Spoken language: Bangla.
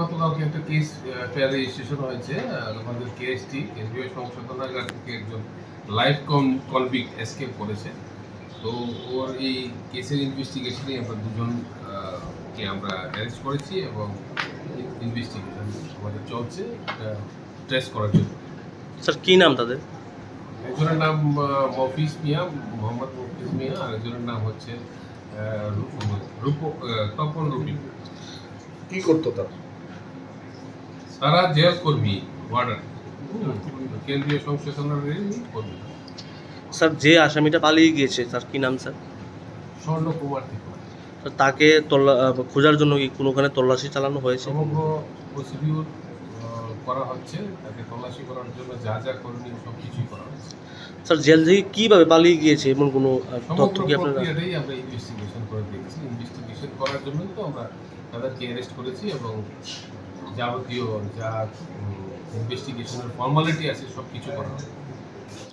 গতকালকে একটা কেস ফেয়ার রেজিস্ট্রেশন হয়েছে আমাদের কেএসটি কেন্দ্রীয় সংশোধনাগার থেকে একজন লাইফ কম কনভিক্ট এসকেপ করেছে। তো ওর এই কেসের ইনভেস্টিগেশনে আমরা দুজন আহ, আমরা অ্যারেস্ট করেছি এবং ইনভেস্টিগেশন আমাদের চলছে ট্রেস করার জন্য। স্যার কি নাম তাদের? একজনের নাম মফিজ মিয়া মোহাম্মদ মফিজ মিয়া আর একজনের নাম হচ্ছে রূপ- রূপ তপন রুবি কি করতো তারা? তারা জেল কর্মী ওয়ার্ডার কেন্দ্রীয় কর্মী। স্যার যে আসামিটা পালিয়ে গিয়েছে তার কি নাম স্যার? স্বর্ণ কুমার স্যার তাকে তল্লা খোঁজার জন্য কি কোনোখানে তল্লাশি চালানো হয়েছে? সমগ্র প্রসিডিউর করা হচ্ছে। তাকে তল্লাশি করার জন্য যা যা করণীয় সব কিছুই করা হচ্ছে স্যার জেল থেকে কীভাবে পালিয়ে গিয়েছে এমন কোনো তথ্য কি আপনারা আমরা ইনভেস্টিগেশন করে দেখছি। ইনভেস্টিগেশন করার জন্য তো আমরা তাদেরকে অ্যারেস্ট করেছি এবং যাবতীয় যা ইনভেস্টিগেশনের ফর্মালিটি আছে সব কিছু করা